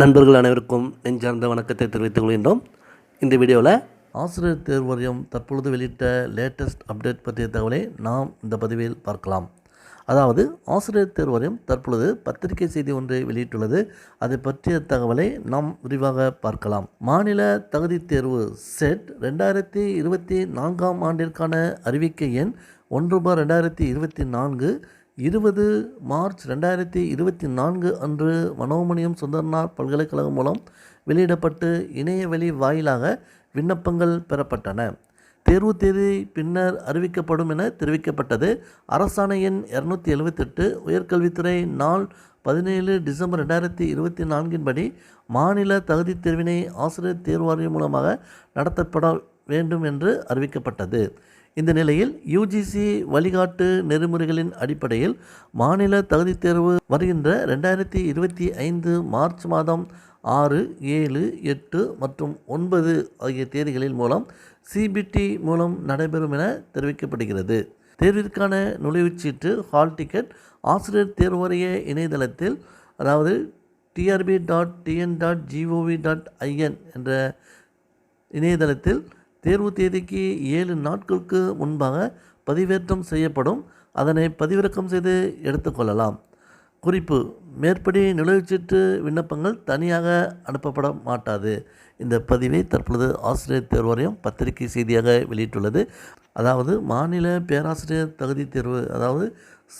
நண்பர்கள் அனைவருக்கும் நெஞ்சார்ந்த வணக்கத்தை தெரிவித்துக் கொள்கின்றோம். இந்த வீடியோவில் ஆசிரியர் தேர்வு வாரியம் தற்பொழுது வெளியிட்ட லேட்டஸ்ட் அப்டேட் பற்றிய தகவலை நாம் இந்த பதிவில் பார்க்கலாம். அதாவது ஆசிரியர் தேர்வு வாரியம் தற்பொழுது பத்திரிகை செய்தி ஒன்றை வெளியிட்டுள்ளது. அதை பற்றிய தகவலை நாம் விரிவாக பார்க்கலாம். மாநில தகுதி தேர்வு செட் ரெண்டாயிரத்தி இருபத்தி நான்காம் ஆண்டிற்கான அறிவிக்கை எண் ஒன்று பார் ரெண்டாயிரத்தி இருபத்தி நான்கு இருபது மார்ச் ரெண்டாயிரத்தி இருபத்தி நான்கு அன்று மனோமணியம் சுந்தர்நாத் பல்கலைக்கழகம் மூலம் வெளியிடப்பட்டு இணையவழி வாயிலாக விண்ணப்பங்கள் பெறப்பட்டன. தேர்வு தேதி பின்னர் அறிவிக்கப்படும் என தெரிவிக்கப்பட்டது. அரசாணை எண் இரநூத்தி எழுபத்தெட்டு உயர்கல்வித்துறை நாள் பதினேழு டிசம்பர் ரெண்டாயிரத்தி இருபத்தி நான்கின்படி மாநில தகுதித் தேர்வினை ஆசிரியர் தேர்வு வாரியம் மூலமாக நடத்தப்பட வேண்டும் என்று அறிவிக்கப்பட்டது. இந்த நிலையில் யுஜிசி வழிகாட்டு நெறிமுறைகளின் அடிப்படையில் மாநில தகுதித் தேர்வு வருகின்ற ரெண்டாயிரத்தி இருபத்தி ஐந்து மார்ச் மாதம் ஆறு ஏழு எட்டு மற்றும் ஒன்பது ஆகிய தேதிகளின் மூலம் சிபிடி மூலம் நடைபெறும் என தெரிவிக்கப்படுகிறது. தேர்விற்கான நுழைவுச்சீட்டு ஹால் டிக்கெட் ஆசிரியர் தேர்வு இணையதளத்தில் அதாவது TRB dot TN dot GOV dot IN என்ற இணையதளத்தில் தேர்வு தேதிக்கு ஏழு நாட்களுக்கு முன்பாக பதிவேற்றம் செய்யப்படும். அதனை பதிவிறக்கம் செய்து எடுத்துக்கொள்ளலாம் குறிப்பு மேற்படி நுழைவுச்சீட்டு விண்ணப்பங்கள் தனியாக அனுப்பப்பட மாட்டாது. இந்த பதிவை தற்பொழுது ஆசிரியர் தேர்வாரியம் பத்திரிகை செய்தியாக வெளியிட்டுள்ளது. அதாவது மாநில பேராசிரியர் தகுதி தேர்வு அதாவது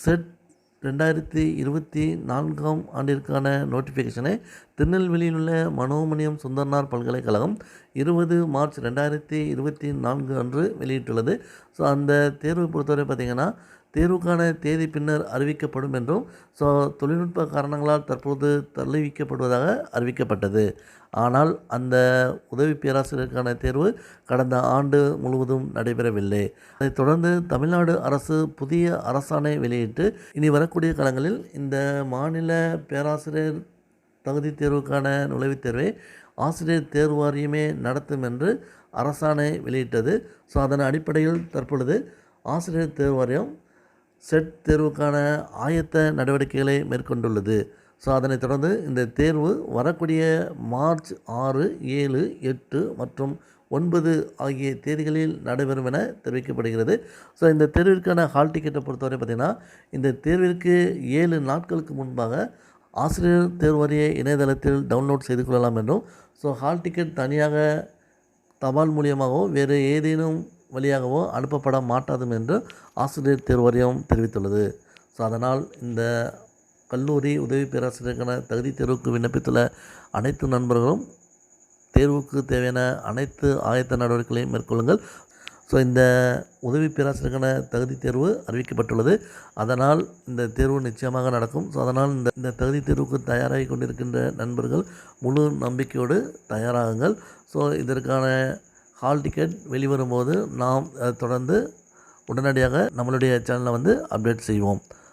செட் ரெண்டாயிரத்தி இருபத்தி நான்காம் ஆண்டிற்கான நோட்டிஃபிகேஷனை திருநெல்வேலியில் உள்ள மனோமணியம் சுந்தர்னார் பல்கலைக்கழகம் இருபது மார்ச் ரெண்டாயிரத்தி இருபத்தி நான்கு அன்று வெளியிட்டுள்ளது. ஸோ அந்த தேர்வை பொறுத்தவரை பார்த்திங்கன்னா தேர்வுக்கான தேதி பின்னர் அறிவிக்கப்படும் என்றும் ஸோ தொழில்நுட்ப காரணங்களால் தற்போது தள்ளிவிக்கப்படுவதாக அறிவிக்கப்பட்டது. ஆனால் அந்த உதவி பேராசிரியருக்கான தேர்வு கடந்த ஆண்டு முழுவதும் நடைபெறவில்லை. அதைத் தொடர்ந்து தமிழ்நாடு அரசு புதிய அரசாணை வெளியிட்டு இனி வரக்கூடிய காலங்களில் இந்த மாநில பேராசிரியர் தகுதி தேர்வுக்கான நுழைவுத் தேர்வை ஆசிரியர் தேர்வு வாரியமே நடத்தும் என்று அரசாணை வெளியிட்டது. ஸோ அதன் அடிப்படையில் தற்பொழுது ஆசிரியர் தேர்வு வாரியம் செட் தேர்வுக்கான ஆயத்த நடவடிக்கைகளை மேற்கொண்டுள்ளது. ஸோ அதனைத் தொடர்ந்து இந்த தேர்வு வரக்கூடிய மார்ச் ஆறு ஏழு எட்டு மற்றும் ஒன்பது ஆகிய தேதிகளில் நடைபெறும் என தெரிவிக்கப்படுகிறது. ஸோ இந்த தேர்விற்கான ஹால் டிக்கெட்டை பொறுத்தவரை பார்த்திங்கன்னா இந்த தேர்விற்கு ஏழு நாட்களுக்கு முன்பாக ஆசிரியர் தேர்வு இணையதளத்தில் டவுன்லோட் செய்து கொள்ளலாம் என்றும் ஸோ ஹால் டிக்கெட் தனியாக தபால் மூலியமாகவோ வேறு ஏதேனும் வழியாகவோ அனுப்பப்பட மாட்டாதும் என்று ஆசிரியர் தேர்வாரியம் தெரிவித்துள்ளது. ஸோ அதனால் இந்த கல்லூரி உதவி பேராசிரியருக்கான தகுதி தேர்வுக்கு விண்ணப்பித்துள்ள அனைத்து நண்பர்களும் தேர்வுக்கு தேவையான அனைத்து ஆயத்த நடவடிக்கைகளையும் மேற்கொள்ளுங்கள். ஸோ இந்த உதவி பேராசிரியருக்கான தகுதி தேர்வு அறிவிக்கப்பட்டுள்ளது. அதனால் இந்த தேர்வு நிச்சயமாக நடக்கும். ஸோ அதனால் இந்த இந்த தகுதி தேர்வுக்கு தயாராகி கொண்டிருக்கின்ற நண்பர்கள் முழு நம்பிக்கையோடு தயாராகுங்கள். ஸோ இதற்கான ஹால் டிக்கெட் வெளிவரும்போது நாம் தொடர்ந்து உடனடியாக நம்மளுடைய சேனலை வந்து அப்டேட் செய்வோம்.